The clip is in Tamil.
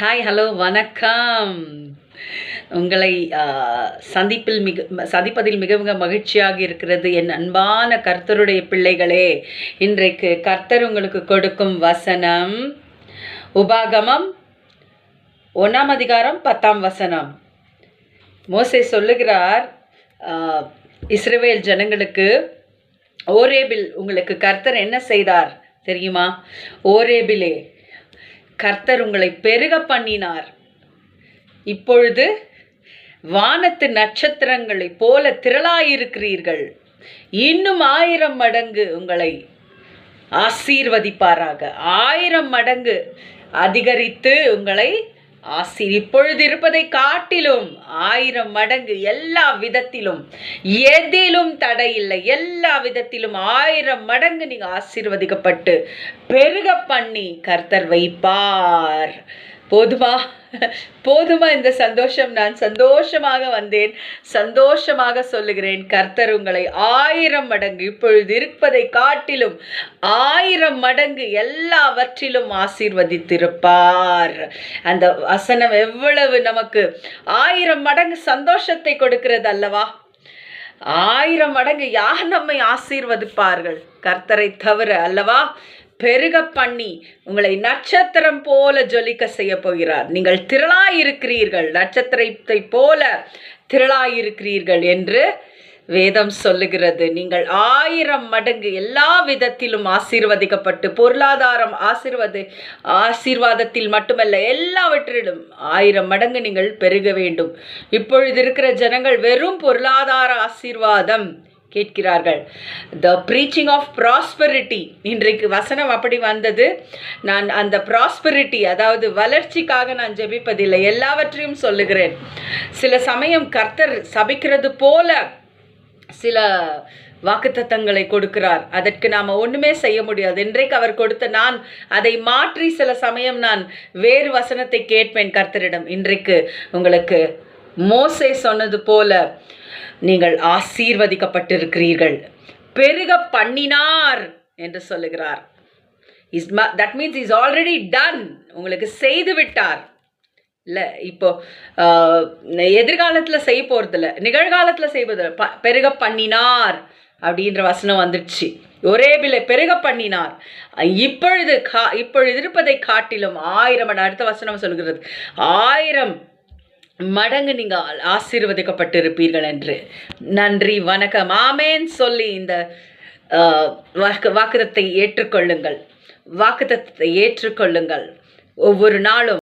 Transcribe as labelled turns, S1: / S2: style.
S1: ஹாய் ஹலோ வணக்கம். உங்களை சந்திப்பில் மிக சந்திப்பதில் மிக மிக மகிழ்ச்சியாக இருக்கிறது என் அன்பான கர்த்தருடைய பிள்ளைகளே. இன்றைக்கு கர்த்தர் உங்களுக்கு கொடுக்கும் வசனம் உபாகமம் ஒன்றாம் அதிகாரம் பத்தாம் வசனம். மோசை சொல்லுகிறார் இஸ்ரேவேல் ஜனங்களுக்கு ஓரேபில் உங்களுக்கு கர்த்தர் என்ன செய்தார்? தெரியுமா? ஓரேபிலே. கர்த்தர் உங்களை பெருக பண்ணினார். இப்பொழுது வானத்து நட்சத்திரங்களைப் போல திரளாயிருக்கிறீர்கள். இன்னும் ஆயிரம் மடங்கு உங்களை ஆசீர்வதிப்பாராக. ஆயிரம் மடங்கு அதிகரித்து உங்களை ஆசீர் இப்பொழுது இருப்பதை காட்டிலும் ஆயிரம் மடங்கு எல்லா விதத்திலும் எதிலும் தடை இல்லை. எல்லா விதத்திலும் ஆயிரம் மடங்கு நீங்க ஆசீர்வதிக்கப்பட்டு பெருக பண்ணி கர்த்தர் வைப்பார். போதுமா? போதுமா இந்த சந்தோஷம்? நான் சந்தோஷமாக வந்தேன். சந்தோஷமாக சொல்லுகிறேன் கர்த்தர் உங்களை ஆயிரம் மடங்கு இப்பொழுது இருப்பதை காட்டிலும் ஆயிரம் மடங்கு எல்லாவற்றிலும் ஆசீர்வதித்திருப்பார். அந்த வசனம் எவ்வளவு நமக்கு ஆயிரம் மடங்கு சந்தோஷத்தை கொடுக்கிறது அல்லவா? ஆயிரம் மடங்கு யார் நம்மை ஆசீர்வதிப்பார்கள்? கர்த்தரை தவிர அல்லவா? பெருக பண்ணி உங்களை நட்சத்திரம் போல ஜொலிக்க செய்ய போகிறார். நீங்கள் திரளாயிருக்கிறீர்கள் நட்சத்திரத்தை போல திரளாயிருக்கிறீர்கள் என்று வேதம் சொல்லுகிறது. நீங்கள் ஆயிரம் மடங்கு எல்லா விதத்திலும் ஆசீர்வதிக்கப்பட்டு பொருளாதாரம் ஆசீர்வதி ஆசீர்வாதத்தில் மட்டுமல்ல எல்லாவற்றிலும் ஆயிரம் மடங்கு நீங்கள் பெருக வேண்டும். இப்பொழுது இருக்கிற ஜனங்கள் வெறும் பொருளாதார ஆசீர்வாதம் கேட்கிறார்கள். த ப்ரீச்சிங் ஆஃப் ப்ராஸ்பரிட்டி இன்றைக்கு வசனம் அப்படி வந்தது. நான் அந்த ப்ராஸ்பரிட்டி அதாவது வளர்ச்சிக்காக நான் ஜெபிப்பதில்லை எல்லாவற்றையும் சொல்லுகிறேன். சில சமயம் கர்த்தர் சபிக்கிறது போல சில வாக்குத்தத்தங்களை கொடுக்கிறார். அதற்கு நாம் ஒன்றுமே செய்ய முடியாது. இன்றைக்கு அவர் கொடுத்த நான் அதை மாற்றி சில சமயம் நான் வேறு வசனத்தை கேட்பேன் கர்த்தரிடம். இன்றைக்கு உங்களுக்கு மோசே சொன்னது போல நீங்கள் ஆசீர்வதிக்கப்பட்டிருக்கிறீர்கள். பெருக பண்ணினார் என்று சொல்லுகிறார். Is that means is already done உங்களுக்கு செய்து விட்டார். இல்லை இப்போ எதிர்காலத்தில் செய்ய போகிறதில்ல நிகழ்காலத்தில் செய்வது ப பெருக பண்ணினார் அப்படின்ற வசனம் வந்துடுச்சு. ஒரே பிள்ளை பெருக பண்ணினார். இப்பொழுது கா இப்பொழுது இருப்பதை காட்டிலும் ஆயிரம் அடுத்த வசனம் சொல்கிறது ஆயிரம் மடங்கு நீங்கள் ஆசீர்வதிக்கப்பட்டிருப்பீர்கள் என்று. நன்றி வணக்கம். ஆமேன்னு சொல்லி இந்த வாக்கு வாக்குதத்தை ஏற்றுக்கொள்ளுங்கள். வாக்குதத்தை ஏற்றுக்கொள்ளுங்கள். ஒவ்வொரு நாளும்